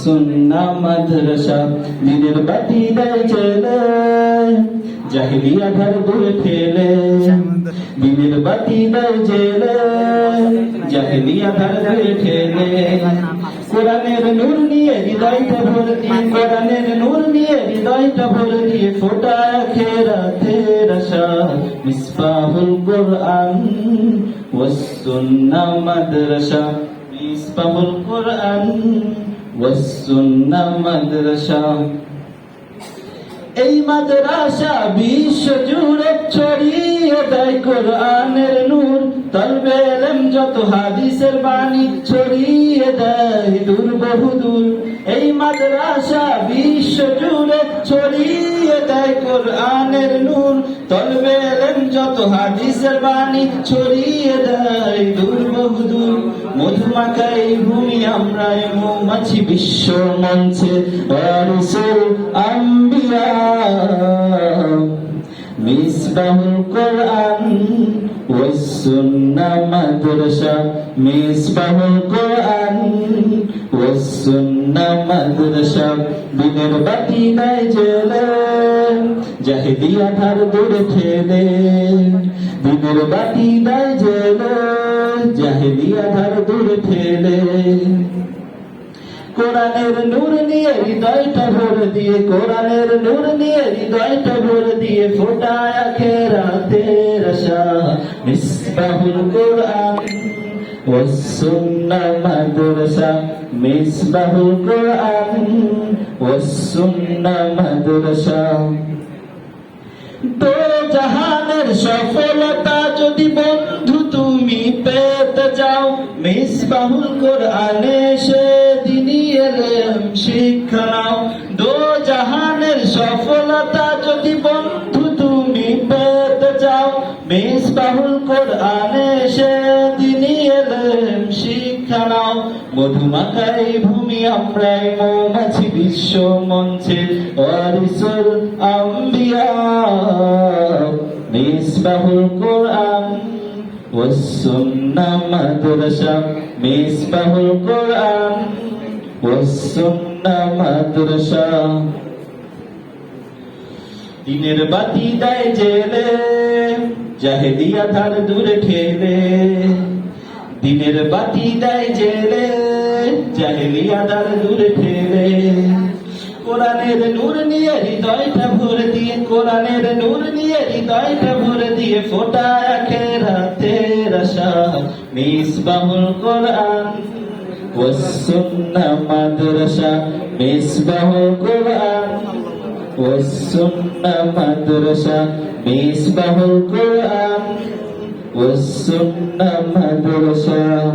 সুন্না মাদ্রাসা, দিনের বাতি দেয় চলে। জাহিলিয়া ঘর দূরে বাতি দেয় জেলে। জাহিলিয়া ঘর দূরে কোরআনের নূর নিয়ে হৃদয়টা ভরে কোরআনের নূর নিয়ে হৃদয়টা ভরে দিয়ে ফোটা খেরাতের আশা মিসবাহুল কোরআন। ওয়াস সুন্নাহ মাদ্রাসা। মিসবাহুল কোরআন ওয়াসসুন্নাহ মাদ্রাসা। এই মাদ্রাসা বিশ্ব জুড়ে ছড়িয়ে দেয় কোরআনের নূর। তলবে এলেম যত হাদিসের বাণী ছড়িয়ে দেয় দূর বহু দূর এই মাদ্রাসা বিশ্ব জুড়ে ছড়িয়ে দেয় কোরআনের নূর তলবে এলেম যত হাদিসের বাণী ছড়িয়ে দেয় দূর বহু দূর মধুমাখাই ভূমি আমরা মৌমাছি বিশ্ব মঞ্চে ওয়ারিসুল আম্বিয়া মিসবাহুল কোরআন والسنة مدرسة مصباح القرآن والسنة مدرسة দিনের বাতি নাই জেলে জাহিদিয়া ধার দূরে ঠেলে দিনের বাতি নাই জেলে জাহিদিয়া ধার দূরে ঠেলে কোরআনের নূর নিয়ে হৃদয়টা ভরে দিয়ে কোরআনের নূর নিয়ে হৃদয়টা ভরে দিয়ে ফোটায় আখেরাতে রসা মিসবাহুল কোরআন والسنة مدرسة مصباح القرآن والسنة مدرسة তো জাহানের সফলতা যদি বন্ধু তুমি পেতে যাও মিসবাহুল কোরআনে সে দিনই এলেম শিক্ষা নাও। দো জাহানের সফলতা যদি বন্ধু তুমি পেতে যাও মিসবাহুল কোরআনে সে শিক্ষা নাও মধুমাখাই ভূমি আমরাই মৌমাছি বিশ্ব মঞ্চে ওয়ারিসুল আম্বিয়া মিসবাহুল কোরআন والسنة مدرسة مصباح القرآن والسنة مدرسة দিনের বাতি দেয় জেলে জাহেদিয়া ধার দূরে ঠেলে দিনের বাতি দেয় জেলে জাহেলিয়া ধার দূরে ঠেলে কোরআনের নূর নিয়ে হৃদয়টা ভরে দিয়ে কোরআনের নূর নিয়ে হৃদয়টা ভরে দিয়ে ফোটা আখেরাতে রসা মিসবাহুল কোরআন والسنة مدرسة مصباح القرآن والسنة مدرسة مصباح القرآن والسنة مدرسة